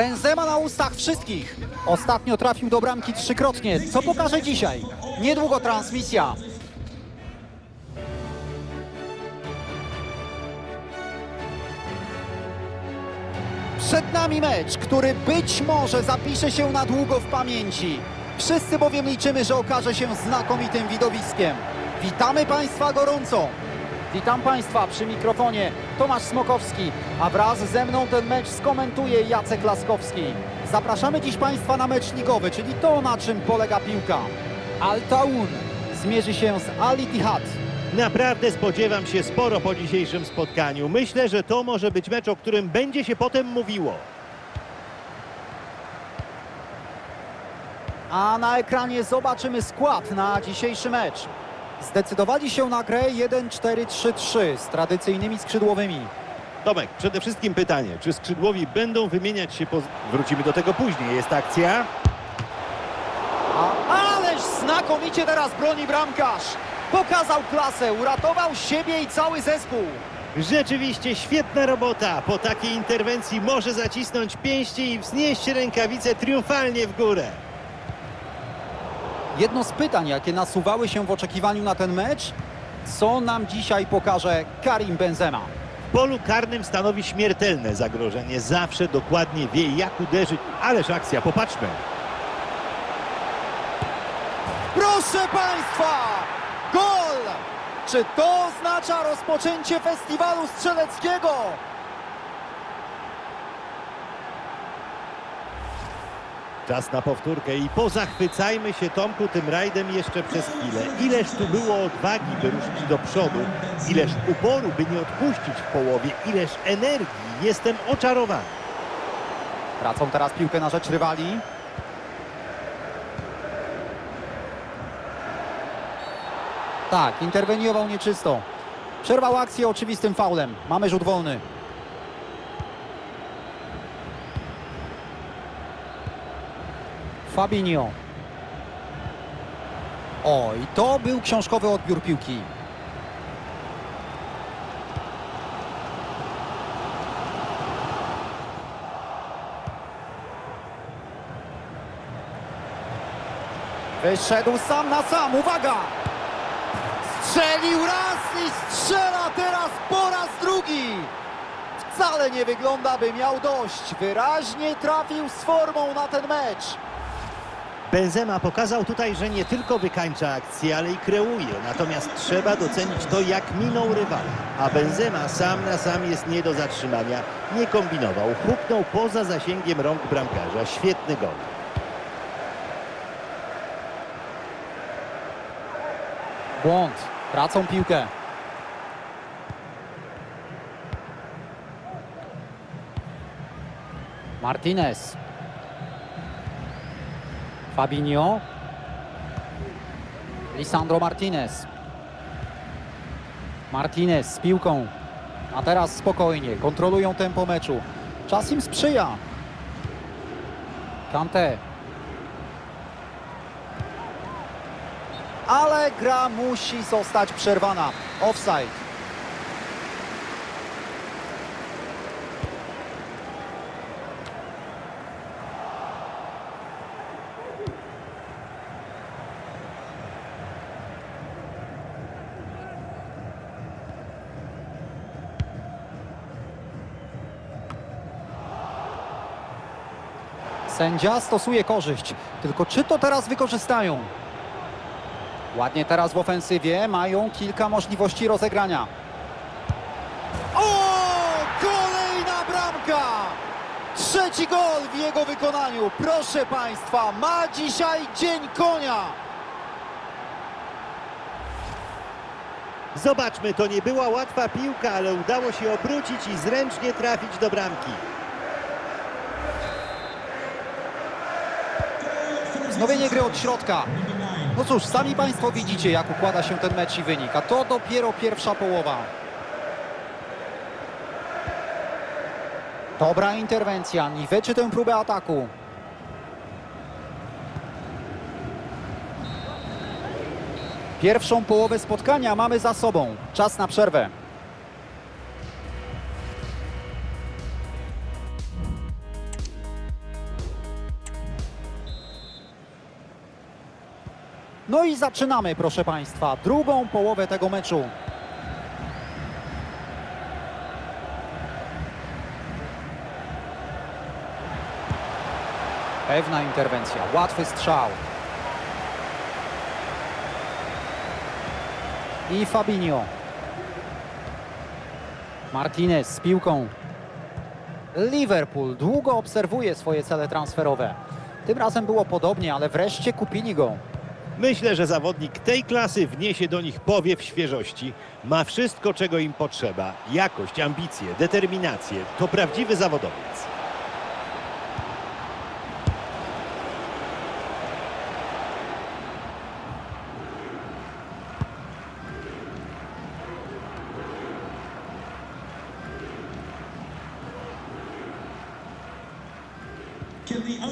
Benzema na ustach wszystkich. Ostatnio trafił do bramki trzykrotnie. Co pokaże dzisiaj? Niedługo transmisja. Przed nami mecz, który być może zapisze się na długo w pamięci. Wszyscy bowiem liczymy, że okaże się znakomitym widowiskiem. Witamy Państwa gorąco. Witam Państwa przy mikrofonie Tomasz Smokowski, a wraz ze mną ten mecz skomentuje Jacek Laskowski. Zapraszamy dziś Państwa na mecz ligowy, czyli to na czym polega piłka. Al Taun zmierzy się z Al Ittihad. Naprawdę spodziewam się sporo po dzisiejszym spotkaniu. Myślę, że to może być mecz, o którym będzie się potem mówiło. A na ekranie zobaczymy skład na dzisiejszy mecz. Zdecydowali się na grę 1-4-3-3 z tradycyjnymi skrzydłowymi. Tomek, przede wszystkim pytanie, czy skrzydłowi będą wymieniać się po... Wrócimy do tego później. Jest akcja. A, ależ znakomicie teraz broni bramkarz. Pokazał klasę, uratował siebie i cały zespół. Rzeczywiście świetna robota. Po takiej interwencji może zacisnąć pięści i wznieść rękawice triumfalnie w górę. Jedno z pytań, jakie nasuwały się w oczekiwaniu na ten mecz, co nam dzisiaj pokaże Karim Benzema. W polu karnym stanowi śmiertelne zagrożenie. Zawsze dokładnie wie, jak uderzyć. Ależ akcja, popatrzmy. Proszę Państwa! Gol! Czy to oznacza rozpoczęcie festiwalu strzeleckiego? Czas na powtórkę i pozachwycajmy się Tomku tym rajdem jeszcze przez chwilę. Ileż tu było odwagi, by ruszyć do przodu, ileż uporu, by nie odpuścić w połowie, ileż energii. Jestem oczarowany. Tracą teraz piłkę na rzecz rywali. Tak, interweniował nieczysto. Przerwał akcję oczywistym faulem. Mamy rzut wolny. Fabinho. O, i to był książkowy odbiór piłki. Wyszedł sam na sam, uwaga! Strzelił raz i strzela teraz po raz drugi! Wcale nie wygląda, by miał dość. Wyraźnie trafił z formą na ten mecz. Benzema pokazał tutaj, że nie tylko wykańcza akcję, ale i kreuje. Natomiast trzeba docenić to, jak minął rywala. A Benzema sam na sam jest nie do zatrzymania. Nie kombinował, huknął poza zasięgiem rąk bramkarza. Świetny gol. Błąd. Tracą piłkę. Martinez. Fabinho. Lisandro Martinez. Martinez z piłką. A teraz spokojnie. Kontrolują tempo meczu. Czas im sprzyja. Kante. ale gra musi zostać przerwana. Offside. Sędzia stosuje korzyść. Tylko czy to teraz wykorzystają? Ładnie teraz w ofensywie, mają kilka możliwości rozegrania. O! Kolejna bramka! Trzeci gol w jego wykonaniu. Proszę Państwa, ma dzisiaj dzień konia. Zobaczmy, to nie była łatwa piłka, ale udało się obrócić i zręcznie trafić do bramki. Wznowienie gry od środka. No cóż, sami Państwo widzicie, jak układa się ten mecz i wynik, a to dopiero pierwsza połowa. Dobra interwencja, niweczy tę próbę ataku. Pierwszą połowę spotkania mamy za sobą. Czas na przerwę. No i zaczynamy, proszę Państwa, drugą połowę tego meczu. Pewna interwencja, łatwy strzał. I Fabinho. Martinez z piłką. Liverpool długo obserwuje swoje cele transferowe. Tym razem było podobnie, ale wreszcie kupili go. Myślę, że zawodnik tej klasy wniesie do nich powiew świeżości. Ma wszystko, czego im potrzeba. Jakość, ambicje, determinację. To prawdziwy zawodowiec.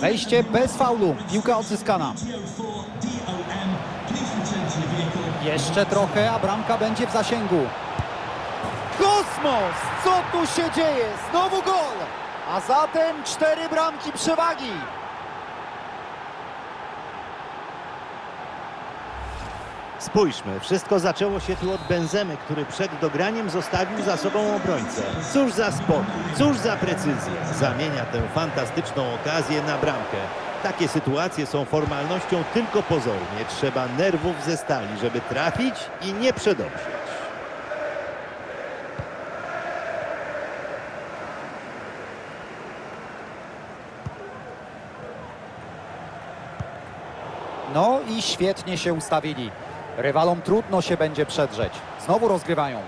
Wejście bez faulu. Piłka odzyskana. Jeszcze trochę, a bramka będzie w zasięgu. Kosmos! Co tu się dzieje? Znowu gol! A zatem cztery bramki przewagi. Spójrzmy, wszystko zaczęło się tu od Benzemy, który przed dograniem zostawił za sobą obrońcę. Cóż za spokój, cóż za precyzja. Zamienia tę fantastyczną okazję na bramkę. Takie sytuacje są formalnością tylko pozornie. Trzeba nerwów ze stali, żeby trafić i nie przedobrzyć. No i świetnie się ustawili. Rywalom trudno się będzie przedrzeć. Znowu rozgrywają.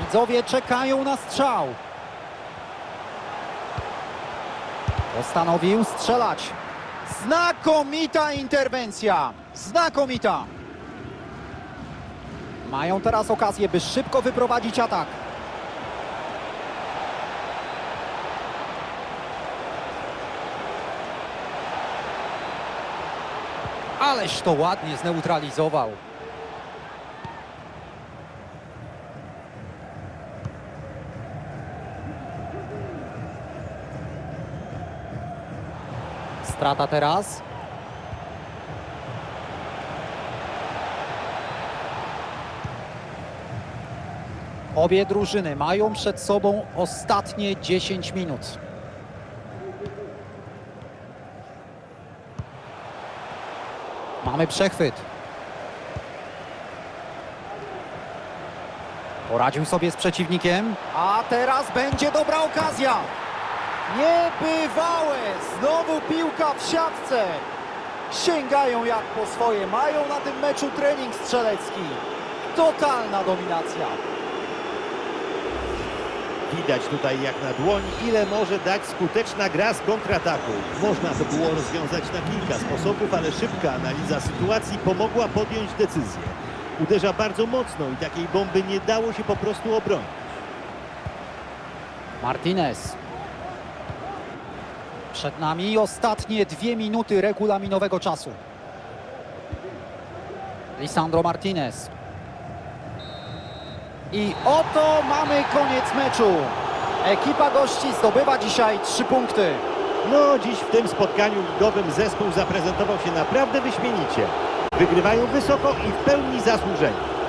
Widzowie czekają na strzał. Postanowił strzelać. Znakomita interwencja. Znakomita. Mają teraz okazję, by szybko wyprowadzić atak. Aleś to ładnie zneutralizował. Strata teraz. Obie drużyny mają przed sobą ostatnie 10 minut. Mamy przechwyt. Poradził sobie z przeciwnikiem. A teraz będzie dobra okazja. Niebywałe! Znowu piłka w siatce. Sięgają jak po swoje. Mają na tym meczu trening strzelecki. Totalna dominacja. Widać tutaj jak na dłoń, ile może dać skuteczna gra z kontrataku. Można to było rozwiązać na kilka sposobów, ale szybka analiza sytuacji pomogła podjąć decyzję. Uderza bardzo mocno i takiej bomby nie dało się po prostu obronić. Martinez. Przed nami ostatnie dwie minuty regulaminowego czasu. Lisandro Martinez. I oto mamy koniec meczu. Ekipa gości zdobywa dzisiaj trzy punkty. No, dziś w tym spotkaniu ligowym zespół zaprezentował się naprawdę wyśmienicie. Wygrywają wysoko i w pełni zasłużenie.